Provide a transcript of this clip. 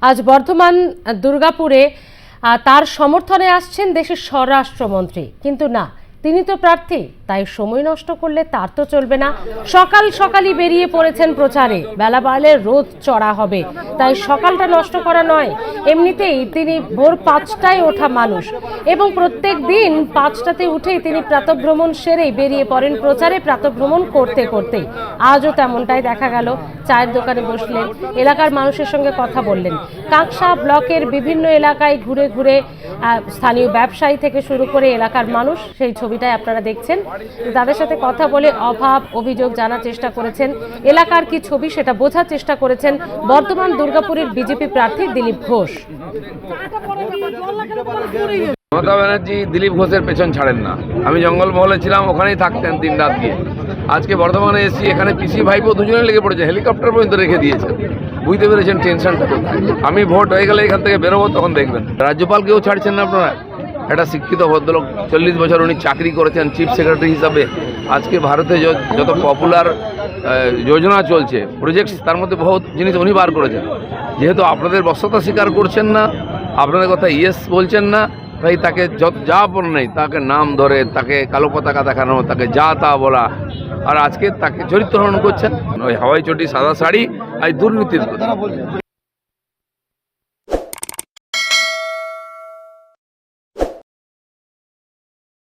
আজ বর্ধমান, দুর্গাপুরে তার সমর্থনে আসছেন দেশের স্বরাষ্ট্রমন্ত্রী। কিন্তু না, তিনি তো প্রার্থী, তাই সময় নষ্ট করলে তার তো চলবে না। সকাল সকালই বেরিয়ে পড়েছেন প্রচারে। বেলা বাড়লে রোদ চড়া হবে। তাই সকালটা নষ্ট করা নয়। এমনিতেই তিনি ভোর পাঁচটায় ওঠা মানুষ। এবং প্রত্যেক দিন পাঁচটাতে উঠেই তিনি প্রাতভ্রমণ সেরেই বেরিয়ে পড়েন প্রচারে, প্রাতভ্রমণ করতে, করতেই। আজও তেমনটাই দেখা গেল। চায়ের দোকানে বসলেন। এলাকার মানুষের সঙ্গে কথা বললেন। কাঁকসা ব্লকের বিভিন্ন এলাকায় ঘুরে ঘুরে স্থানীয় ব্যবসায়ী থেকে শুরু করে এলাকার মানুষ সেই ছবিটাই আপনারা দেখছেন। তাদের সাথে কথা বলে অভাব, অভিযোগ জানার চেষ্টা করেছেন। এলাকার কি ছবি সেটা বোঝার চেষ্টা করেছেন বর্তমান দুর্গাপুরের বিজেপি প্রার্থী দিলীপ ঘোষ। মমতা ব্যানার্জি দিলীপ ঘোষের পেছন ছাড়েন না। আমি জঙ্গলমহলে ছিলাম, ওখানেই থাকতেন তিন রাত দিয়ে আজকে বর্ধমানে এসেছি, এখানে পিসি ভাইপো দুজনে লেগে পড়েছে, হেলিকপ্টার পর্যন্ত রেখে দিয়েছে। বুঝতে পেরেছেন টেনশনটা আমি ভোট হয়ে গেলে এখান থেকে বেরোবো, তখন দেখবেন। রাজ্যপালকেও ছাড়ছেন না আপনারা? একটা শিক্ষিত ভদ্রলোক, চল্লিশ বছর উনি চাকরি করেছেন, চিফ সেক্রেটারি হিসাবে। আজকে ভারতে যত পপুলার যোজনা চলছে প্রজেক্ট তার মধ্যে বহুত জিনিস উনি বার করেছেন। যেহেতু আপনাদের বস্যতা স্বীকার করছেন না, আপনাদের কথা ইয়েস বলছেন না, তাই তাকে যত- যা বল নেই, তাকে নাম ধরে, তাকে কালো পতাকা দেখানো, তাকে যা তা বলা আর আজকে তাকে চরিত্রহরণ করছেন। ওই হাওয়াই চটি সাদা শাড়ি আর দুর্নীতির